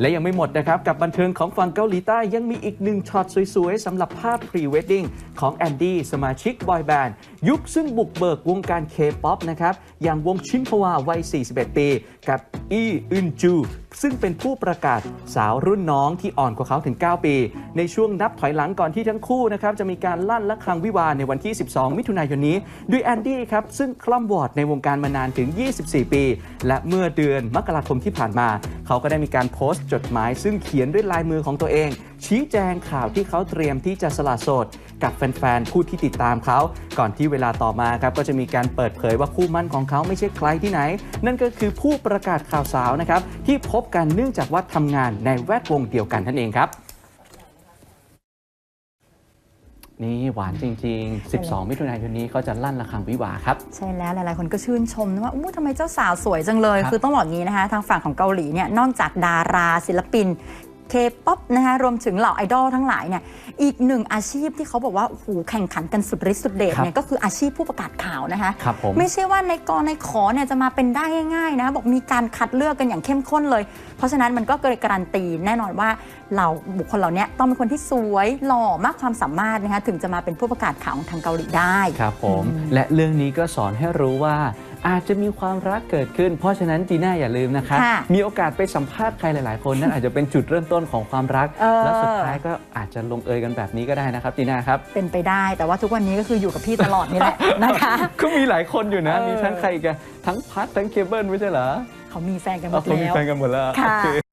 และยังไม่หมดนะครับ กับบันเทิงของฝั่งเกาหลีใต้ยังมีอีกหนึ่งช็อตสวยๆสำหรับภาพพรีเวดดิ้งของแอนดี้สมาชิกบอยแบนด์ยุคซึ่งบุกเบิกวงการเคป๊อปนะครับ อย่างวงชิมพวาวัย 41 ปี กับอีอึนจู ซึ่งเป็นผู้ประกาศสาวรุ่นน้องที่อ่อนกว่าเขาถึง 9 ปี ในช่วงนับถอยหลังก่อนที่ทั้งคู่นะครับจะมีการลั่นและครังวิวาในวันที่ 12 มิถุนายนนี้ ด้วยแอนดี้ครับซึ่งคล่ำวอร์ดในวงการมานานถึง 24 ปี และเมื่อเดือนมกราคมที่ผ่านมา เขาก็ได้มีการโพสต์จดหมาย ซึ่งเขียนด้วยลายมือของตัวเอง ชี้แจงข่าวที่เขาเตรียมที่จะสละโสดกับแฟนๆผู้ที่ติดตามเขา ก่อนที่เวลาต่อมาครับก็จะมีการเปิดเผยว่าคู่มั่นของเขาไม่ใช่ใครที่ไหน นั่นก็คือผู้ประกาศข่าวสาวนะครับที่พบกันเนื่องจากว่าทำงานในแวดวงเดียวกันนั่นเองครับนี่หวานจริง ๆ 12 มิถุนายนนี้เขาจะลั่นระฆังวิวาห์ครับ ใช่แล้วหลายๆ คนก็ชื่นชมนะว่าอู้ทำไมเจ้าสาวสวยจังเลยครับคือต้องบอกงี้นะคะ ทางฝั่งของเกาหลีเนี่ยนอกจากดาราศิลปิน เคป๊อปนะคะรวมถึงเหล่าไอดอลทั้งหลายเนี่ยอีกหนึ่งอาชีพที่เขาบอกว่าโอ้โหแข่งขันกันสุดฤทธิ์สุดเดชครับเนี่ยก็คืออาชีพผู้ประกาศข่าวนะคะครับผม ไม่ใช่ว่าในกอในขอเนี่ยจะมาเป็นได้ง่ายๆนะบอกมีการคัดเลือกกันอย่างเข้มข้นเลย เพราะฉะนั้นมันก็เลยการันตีแน่นอนว่าเราบุคคลเหล่านี้ต้องเป็นคนที่สวยหล่อมากความสามารถนะคะถึงจะมาเป็นผู้ประกาศข่าวของทางเกาหลีได้ ครับผม และเรื่องนี้ก็สอนให้รู้ว่า อาจจะมีความรักเกิดขึ้น เพราะฉะนั้นจีน่าอย่าลืมนะครับค่ะมีโอกาสไปสัมภาษณ์ใครหลาย ๆ คนนั่นอาจจะเป็นจุดเริ่มต้นของความรัก เออ แล้วสุดท้ายก็อาจจะลงเอยกันแบบนี้ก็ได้นะครับจีน่าครับ เป็นไปได้แต่ว่าทุกวันนี้ก็คืออยู่กับพี่ตลอดนี่แหละ นะคะ ก็มีหลายคนอยู่นะ เออ มีทั้งใครอีกันทั้งพัดทั้งเคเบิลไม่ใช่เหรอเขามีแฟนกันหมเอาดเขามีแล้ว แฟนกันหมดแล้ว ค่ะโอเค